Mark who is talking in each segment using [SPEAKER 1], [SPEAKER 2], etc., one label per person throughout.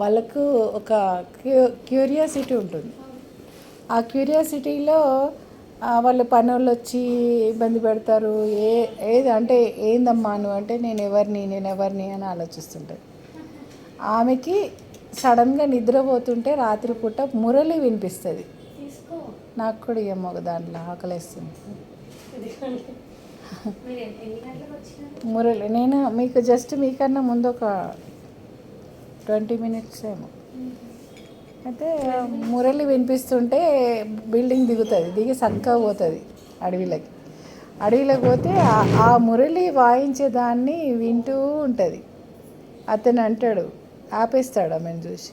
[SPEAKER 1] వాళ్ళకు ఒక queue curiosity ఉంటుంది. ఆ క్యూరియాసిటీలో వాళ్ళు పనులు వచ్చి ఇబ్బంది పెడతారు. ఏ ఏది అంటే ఏందమ్మా నువ్వు అంటే నేను ఎవరిని నేను ఎవరిని అని ఆలోచిస్తుంటుంది ఆమెకి సడన్గా నిద్రపోతుంటే రాత్రిపూట మురళి వినిపిస్తుంది. నాకు కూడా ఏమో ఒక దాంట్లో ఆకలేస్తుంది. మురళి నేను మీకు జస్ట్ మీకన్నా ముందు ఒక ట్వంటీ మినిట్స్ ఏమో. అయితే మురళి వినిపిస్తుంటే బిల్డింగ్ దిగుతుంది దిగి చక్కగా పోతుంది అడవిలోకి. అడవిలోకి పోతే ఆ- మురళి వాయించేదాన్ని వింటూ ఉంటుంది. అతను అంటాడు ఆపేస్తాడు ఆమెను చూసి?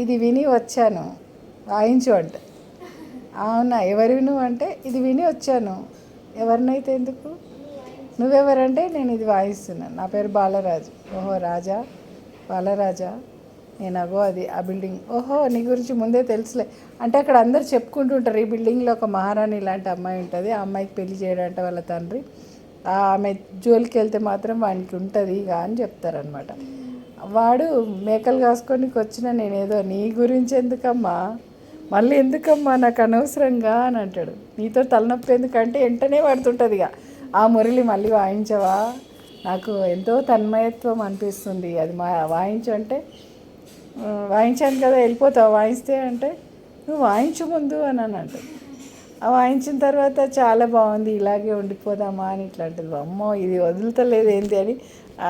[SPEAKER 1] ఇది విని వచ్చాను వాయించు అంట. అవునా ఎవరు నువ్వు? అంటే ఇది విని వచ్చాను ఎవరినైతే ఎందుకు? నువ్వెవరంటే నేను ఇది వాయిస్తున్నాను. నా పేరు బాలరాజు. ఓహో రాజా? బాలరాజా? నేను అగో అది ఆ బిల్డింగ్. ఓహో నీ గురించి ముందే తెలుసులే. అంటే అక్కడ అందరు చెప్పుకుంటుంటారు ఈ బిల్డింగ్లో ఒక మహారాణి లాంటి అమ్మాయి ఉంటుంది ఆ అమ్మాయికి పెళ్ళి చేయడంట వాళ్ళ తండ్రి. ఆ ఆమె జోలికి వెళ్తే మాత్రం వానికి ఉంటుంది ఇక అని చెప్తారనమాట వాడు మేకలు కాసుకొని వచ్చిన నేనేదో నీ గురించి ఎందుకమ్మా? మళ్ళీ ఎందుకమ్మా నాకు అనవసరంగా అని అంటాడు. నీతో తలనొప్పి ఎందుకంటే వెంటనే పడుతుంటుంది ఇక. ఆ మురళి మళ్ళీ వాయించవా? నాకు ఎంతో తన్మయత్వం అనిపిస్తుంది. అది మా వాయించు అంటే వాయించాను కదా వెళ్ళిపోతావు. వాయిస్తే అంటే నువ్వు వాయించు ముందు అని అని అంటాడు ఆ వాయించిన తర్వాత చాలా బాగుంది. ఇలాగే ఉండిపోదామా అని ఇట్లాంటిది అమ్మో ఇది వదులుతలేదు ఏంటి అని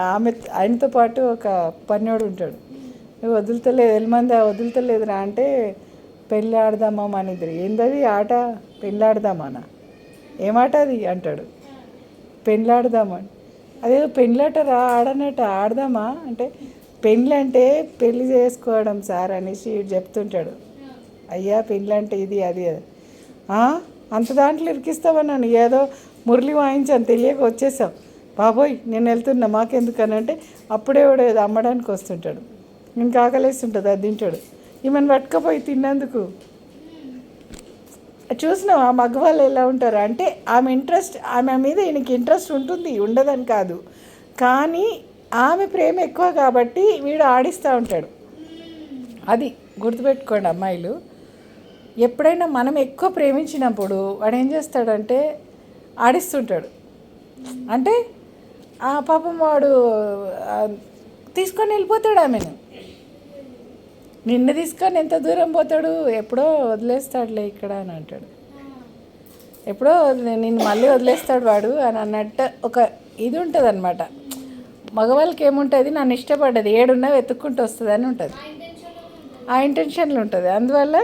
[SPEAKER 1] ఆమె ఆయనతో పాటు ఒక పన్నోడు ఉంటాడు. నువ్వు వదులుతలేదు ఎల్మంది వదులుతలేదురా అంటే పెళ్ళి ఆడదామా మన ఇద్దరు ఏందది? ఆట? పెళ్ళాడదామానా? ఏమాట అది? అంటాడు. పెళ్ళాడదామని అదేదో పెళ్ళాట ఆడనట ఆడదామా? అంటే పెళ్ళి అంటే పెళ్ళి చేసుకోవడం సార్ అనేసి చెప్తుంటాడు. అయ్యా పెళ్ళి ఇది అది అది. అంత దాంట్లో ఇరికిస్తామన్నాను ఏదో మురళి వాయించాను తెలియక వచ్చేసాం బాబోయ్ నేను వెళ్తున్నా మాకెందుకని అంటే అప్పుడే వాడు ఏదో అమ్మడానికి వస్తుంటాడు. నేను కాకలేస్తుంటుంది అది తింటాడు. ఈమెను పట్టుకపోయి తిన్నందుకు. చూసినాం ఆ మగవాళ్ళు ఎలా ఉంటారు? అంటే ఆమె ఇంట్రెస్ట్ ఆమె మీద ఈయనకి ఇంట్రెస్ట్ ఉంటుంది ఉండదని కాదు. కానీ ఆమె ప్రేమ ఎక్కువ కాబట్టి వీడు ఆడిస్తూ ఉంటాడు. అది గుర్తుపెట్టుకోండి అమ్మాయిలు. ఎప్పుడైనా మనం ఎక్కువ ప్రేమించినప్పుడు వాడు ఏం చేస్తాడంటే ఆడిస్తుంటాడు. అంటే ఆ పాపం వాడు తీసుకొని వెళ్ళిపోతాడు ఆమెను. నిన్ను తీసుకొని ఎంత దూరం పోతాడు? ఎప్పుడో వదిలేస్తాడులే ఇక్కడ అని అంటాడు. ఎప్పుడో నిన్ను మళ్ళీ వదిలేస్తాడు వాడు అని అన్నట్టు ఒక ఇది ఉంటుంది అనమాట మగవాళ్ళకి ఏముంటుంది? నన్ను ఇష్టపడ్డది. ఏడున్నా వెతుక్కుంటూ వస్తుంది అని ఉంటుంది. ఆ ఇంటెన్షన్లు ఉంటుంది. అందువల్ల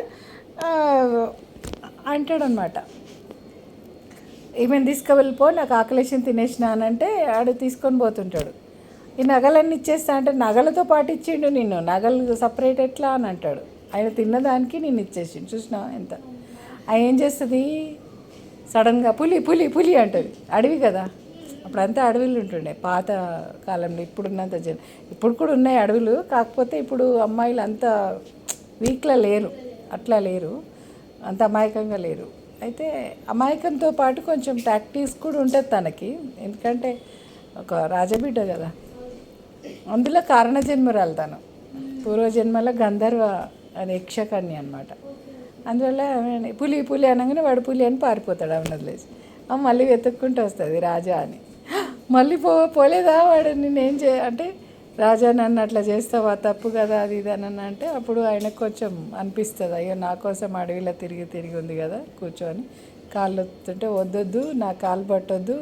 [SPEAKER 1] అంటాడనమాట ఈమెను తీసుకువెళ్ళిపో నాకు ఆకలేషన్ తినేసిన అని అంటే ఆడు తీసుకొని పోతుంటాడు. ఈ నగలన్నీ ఇచ్చేస్తా అంటే నగలతో పాటు ఇచ్చిండు నిన్ను. నగలు సపరేట్ ఎట్లా అని అంటాడు. ఆయన తిన్నదానికి నేను ఇచ్చేసిండు. చూసినా ఎంత? ఆయన ఏం చేస్తుంది? సడన్గా పులి పులి పులి అంటుంది. అడవి కదా. అప్పుడంతా అడవిలు ఉంటుండే. పాత కాలంలో ఇప్పుడున్నంత జన ఇప్పుడు కూడా ఉన్నాయి అడవులు. కాకపోతే ఇప్పుడు అమ్మాయిలు అంత వీక్లో లేరు. అట్లా లేరు. అంత అమాయకంగా లేరు. అయితే అమాయకంతో పాటు కొంచెం ప్రాక్టీస్ కూడా ఉంటుంది తనకి. ఎందుకంటే ఒక రాజబిడ్డ కదా. అందులో కారణజన్మరాలు తను పూర్వజన్మలో గంధర్వ అని యక్షకన్య అనమాట అందువల్ల పులి పులి అనగానే వాడు పులి అని పారిపోతాడు ఆమెను వదిలేసి. ఆ మళ్ళీ వెతుక్కుంటూ వస్తుంది రాజా అని. మళ్ళీ పో పోలేదా వాడు? నేనేం చే అంటే రాజా నన్ను అట్లా చేస్తావా? తప్పు కదా అది ఇది అని అంటే అప్పుడు ఆయనకు కొంచెం అనిపిస్తుంది అయ్యో నా కోసం అడవిలో తిరిగి తిరిగి ఉంది కదా కూర్చొని కాళ్ళు ఒత్తుంటే వద్దొద్దు నా కాలు పట్టొద్దు.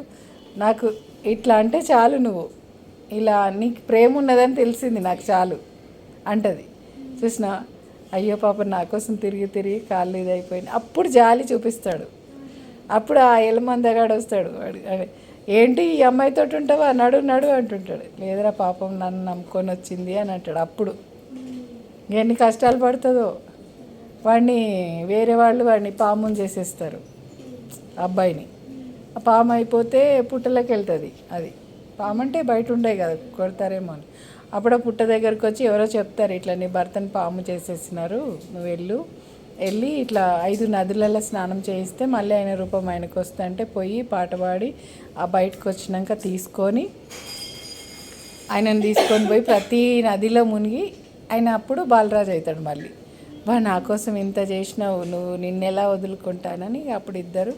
[SPEAKER 1] నాకు ఇట్లా అంటే చాలు నువ్వు. ఇలా నీకు ప్రేమ ఉన్నదని తెలిసింది నాకు చాలు అంటది. చూసిన అయ్యో పాప నా కోసం తిరిగి తిరిగి కాళ్ళు ఇది అయిపోయింది. అప్పుడు జాలి చూపిస్తాడు. అప్పుడు ఆ ఎలమందగాడు వస్తాడు. ఏంటి ఈ అమ్మాయితో ఉంటావా? నడు నడు అంటుంటాడు. లేదురా పాపం నన్ను నమ్ముకొని వచ్చింది అని అంటాడు అప్పుడు. ఎన్ని కష్టాలు పడుతుందో? వాడిని వేరే వాళ్ళు వాడిని పాముని చేసేస్తారు. అబ్బాయిని. ఆ పాము అయిపోతే పుట్టలోకి వెళ్తుంది అది. పాము అంటే బయట ఉండే కదా కొడతారేమో అని. అప్పుడు ఆ పుట్ట దగ్గరికి వచ్చి ఎవరో చెప్తారు ఇట్లా నీ భర్తని పాము చేసేసినారు నువ్వు వెళ్ళు. వెళ్ళి ఇట్లా ఐదు నదులలో స్నానం చేయిస్తే మళ్ళీ ఆయన రూపం ఆయనకు వస్తే అంటే పోయి పాట పాడి ఆ బయటకు వచ్చినాక తీసుకొని ఆయనను తీసుకొని పోయి ప్రతి నదిలో మునిగి ఆయన అప్పుడు బాలరాజు అవుతాడు మళ్ళీ. బా నా కోసం ఇంత చేసినావు నువ్వు నిన్నెలా వదులుకుంటానని అప్పుడు ఇద్దరు.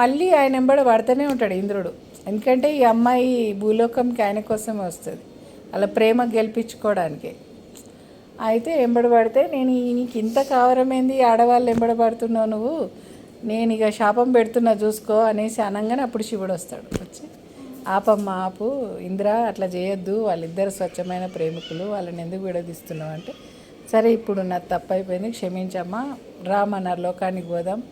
[SPEAKER 1] మళ్ళీ ఆయన వెంబడి పడుతూనే ఉంటాడు ఇంద్రుడు. ఎందుకంటే ఈ అమ్మాయి భూలోకంకి ఆయన కోసమే వస్తుంది. అలా ప్రేమ గెలిపించుకోవడానికి. అయితే ఎంబడబడితే నేను నీకు ఇంత కావరమైంది? ఆడవాళ్ళు ఎంబడబడుతున్నావు నువ్వు? నేను ఇక శాపం పెడుతున్నా చూసుకో అనేసి అనగానే అప్పుడు శివుడు వస్తాడు. వచ్చి ఆపమ్మ ఆపు. ఇంద్ర అట్లా చేయొద్దు. వాళ్ళిద్దరు స్వచ్ఛమైన ప్రేమికులు. వాళ్ళని ఎందుకు విడదీస్తున్నావు? అంటే సరే ఇప్పుడు నా తప్పు అయిపోయింది క్షమించమ్మా. రామన్నారు లోకానికి పోదాం.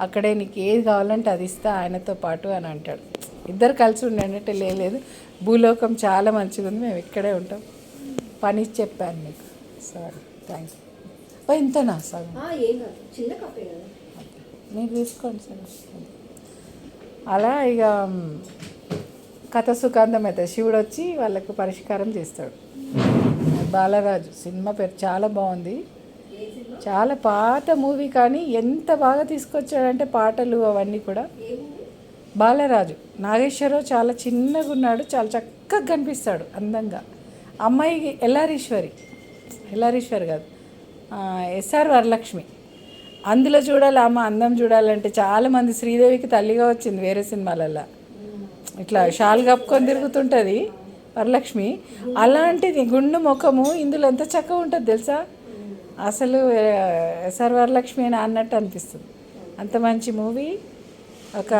[SPEAKER 1] అక్కడే నీకు ఏది కావాలంటే అది ఇస్తా. ఆయనతో పాటు అని అంటాడు. ఇద్దరు కలిసి ఉండండి అంటే లేదు. భూలోకం చాలా మంచిగా ఉంది మేము ఇక్కడే ఉంటాం. పని చెప్పాను మీకు. సారీ థ్యాంక్ యూ ఇంతనా?
[SPEAKER 2] కదా.
[SPEAKER 1] మీరు తీసుకోండి సార్. అలా ఇక కథ సుఖాంతం అవుతుంది శివుడు వచ్చి వాళ్ళకు పరిష్కారం చేస్తాడు. బాలరాజు సినిమా పేరు చాలా బాగుంది. చాలా పాత మూవీ కానీ ఎంత బాగా తీసుకొచ్చాడంటే పాటలు అవన్నీ కూడా. బాలరాజు. నాగేశ్వరరావు చాలా చిన్నగా ఉన్నాడు చాలా చక్కగా కనిపిస్తాడు అందంగా. అమ్మాయి ఎల్లారీశ్వరి. ఎల్లారీశ్వరి కాదు. ఎస్ఆర్ వరలక్ష్మి. అందులో చూడాలి అమ్మ అందం చూడాలంటే చాలామంది శ్రీదేవికి తల్లిగా వచ్చింది వేరే సినిమాలల్లో. ఇట్లా షాల్ కప్పుకొని తిరుగుతుంటుంది వరలక్ష్మి. అలాంటిది గుండు ముఖము ఇందులో ఎంత చక్కగా ఉంటుంది తెలుసా? అసలు ఎస్ఆర్ వరలక్ష్మి అని అన్నట్టు అనిపిస్తుంది. అంత మంచి మూవీ. ఒక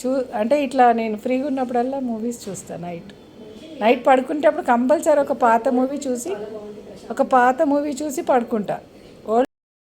[SPEAKER 1] చూ అంటే ఇట్లా నేను ఫ్రీగా ఉన్నప్పుడల్లా మూవీస్ చూస్తాను నైట్. నైట్ పడుకునేటప్పుడు కంపల్సరీ ఒక పాత మూవీ చూసి ఒక పాత మూవీ చూసి పడుకుంటా.